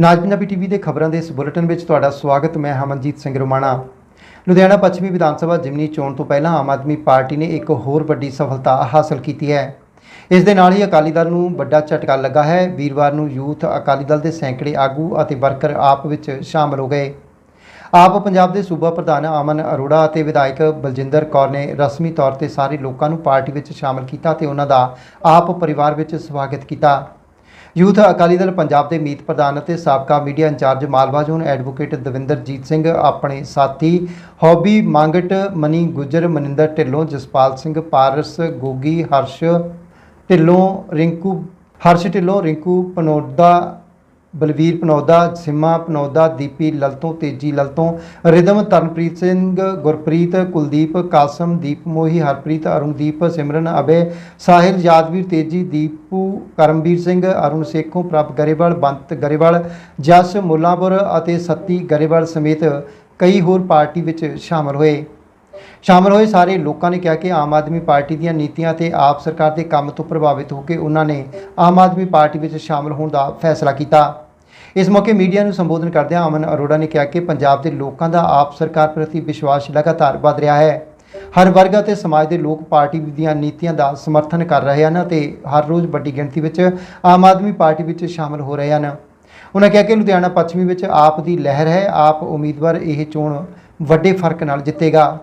ਨਾਜ Punjabi TV ਦੇ ਖਬਰਾਂ ਦੇ ਇਸ ਬੁਲੇਟਿਨ ਵਿੱਚ ਤੁਹਾਡਾ ਸਵਾਗਤ, ਮੈਂ ਹਮਨਜੀਤ ਸਿੰਘ ਰੋਮਾਣਾ। ਲੁਧਿਆਣਾ ਪੱਛਮੀ ਵਿਧਾਨ ਸਭਾ ਜਿਮਨੀ ਚੋਣ ਤੋਂ ਪਹਿਲਾਂ ਆਮ ਆਦਮੀ ਪਾਰਟੀ ਨੇ ਇੱਕ ਹੋਰ ਵੱਡੀ ਸਫਲਤਾ ਹਾਸਲ ਕੀਤੀ ਹੈ। ਇਸ ਦੇ ਨਾਲ ਹੀ ਅਕਾਲੀ ਦਲ ਨੂੰ ਵੱਡਾ ਝਟਕਾ ਲੱਗਾ ਹੈ। ਵੀਰਵਾਰ ਨੂੰ ਯੂਥ ਅਕਾਲੀ ਦਲ ਦੇ ਸੈਂਕੜੇ ਆਗੂ ਅਤੇ ਵਰਕਰ ਆਪ ਵਿੱਚ ਸ਼ਾਮਲ ਹੋ ਗਏ। ਆਪ ਪੰਜਾਬ ਦੇ ਸੂਬਾ ਪ੍ਰਧਾਨ ਅਮਨ ਅਰੋੜਾ ਅਤੇ ਵਿਧਾਇਕ ਬਲਜਿੰਦਰ ਕੌਰ ਨੇ ਰਸਮੀ ਤੌਰ ਤੇ ਸਾਰੇ ਲੋਕਾਂ ਨੂੰ ਪਾਰਟੀ ਵਿੱਚ ਸ਼ਾਮਲ ਕੀਤਾ ਤੇ ਉਹਨਾਂ ਦਾ ਆਪ ਪਰਿਵਾਰ ਵਿੱਚ ਸਵਾਗਤ ਕੀਤਾ। ਯੂਥ ਅਕਾਲੀ ਦਲ ਪੰਜਾਬ ਦੇ ਮੀਤ ਪ੍ਰਧਾਨ ਅਤੇ ਸਾਬਕਾ media incharge Malwa zone advocate Davinderjit Singh ਆਪਣੇ ਸਾਥੀ ਹੌਬੀ ਮੰਗਟ, ਮਨੀ ਗੁਜਰ, ਮਨਿੰਦਰ ਢਿੱਲੋਂ, ਜਸਪਾਲ ਸਿੰਘ ਪਾਰਸ, ਗੋਗੀ, ਹਰਸ਼ ਢਿੱਲੋਂ, ਰਿੰਕੂ, ਹਰਸ਼ ਢਿੱਲੋਂ, ਰਿੰਕੂ ਪਨੋਦਾ ਬਲਵੀਰ ਪਨੌਦਾ, ਸਿਮਾ ਪਨੌਦਾ, ਦੀਪੀ ਲਲਤੋਂ, ਤੇਜੀ ਲਲਤੋਂ, ਰਿਦਮ ਤਰਨਪ੍ਰੀਤ ਸਿੰਘ, ਗੁਰਪ੍ਰੀਤ, ਕੁਲਦੀਪ, ਕਾਸਮ, ਦੀਪ ਮੋਹੀ, ਹਰਪ੍ਰੀਤ, ਅਰੁਣਦੀਪ, ਸਿਮਰਨ, ਅਬੇ, ਸਾਹਿਲ, ਯਾਦਵੀਰ, ਤੇਜੀ, ਦੀਪੂ, ਕਰਮਵੀਰ ਸਿੰਘ, ਅਰੁਣ ਸੇਖੋਂ, ਪ੍ਰਭ ਗਰੇਵਾਲ, ਬੰਤ ਗਰੇਵਾਲ, ਜਸ ਮੁੱਲਾਂਪੁਰ ਅਤੇ ਸੱਤੀ ਗਰੇਵਾਲ ਸਮੇਤ ਕਈ ਹੋਰ ਪਾਰਟੀ ਵਿੱਚ ਸ਼ਾਮਲ ਹੋਏ। ਸ਼ਾਮਲ ਹੋਏ ਸਾਰੇ ਲੋਕਾਂ ਨੇ ਕਿਹਾ ਕਿ ਆਮ ਆਦਮੀ ਪਾਰਟੀ ਦੀਆਂ ਨੀਤੀਆਂ ਤੇ ਆਪ ਸਰਕਾਰ ਦੇ ਕੰਮ ਤੋਂ ਪ੍ਰਭਾਵਿਤ ਹੋ ਕੇ ਉਹਨਾਂ ਨੇ ਆਮ ਆਦਮੀ ਪਾਰਟੀ ਵਿੱਚ ਸ਼ਾਮਲ ਹੋਣ ਦਾ ਫੈਸਲਾ ਕੀਤਾ। ਇਸ ਮੌਕੇ ਮੀਡੀਆ ਨੂੰ ਸੰਬੋਧਨ ਕਰਦਿਆਂ ਅਮਨ ਅਰੋੜਾ ਨੇ ਕਿਹਾ ਕਿ ਪੰਜਾਬ ਦੇ ਲੋਕਾਂ ਦਾ ਆਪ ਸਰਕਾਰ ਪ੍ਰਤੀ ਵਿਸ਼ਵਾਸ ਲਗਾਤਾਰ ਵਧ ਰਿਹਾ ਹੈ। ਹਰ ਵਰਗ ਅਤੇ ਸਮਾਜ ਦੇ ਲੋਕ ਪਾਰਟੀ ਦੀਆਂ ਨੀਤੀਆਂ ਦਾ ਸਮਰਥਨ ਕਰ ਰਹੇ ਹਨ ਅਤੇ ਹਰ ਰੋਜ਼ ਵੱਡੀ ਗਿਣਤੀ ਵਿੱਚ ਆਮ ਆਦਮੀ ਪਾਰਟੀ ਵਿੱਚ ਸ਼ਾਮਲ ਹੋ ਰਹੇ ਹਨ। ਉਹਨਾਂ ਕਿਹਾ ਕਿ ਲੁਧਿਆਣਾ ਪੱਛਮੀ ਵਿੱਚ ਆਪ ਦੀ ਲਹਿਰ ਹੈ। ਆਪ ਉਮੀਦਵਾਰ ਇਹ ਚੋਣ ਵੱਡੇ ਫ਼ਰਕ ਨਾਲ ਜਿੱਤੇਗਾ।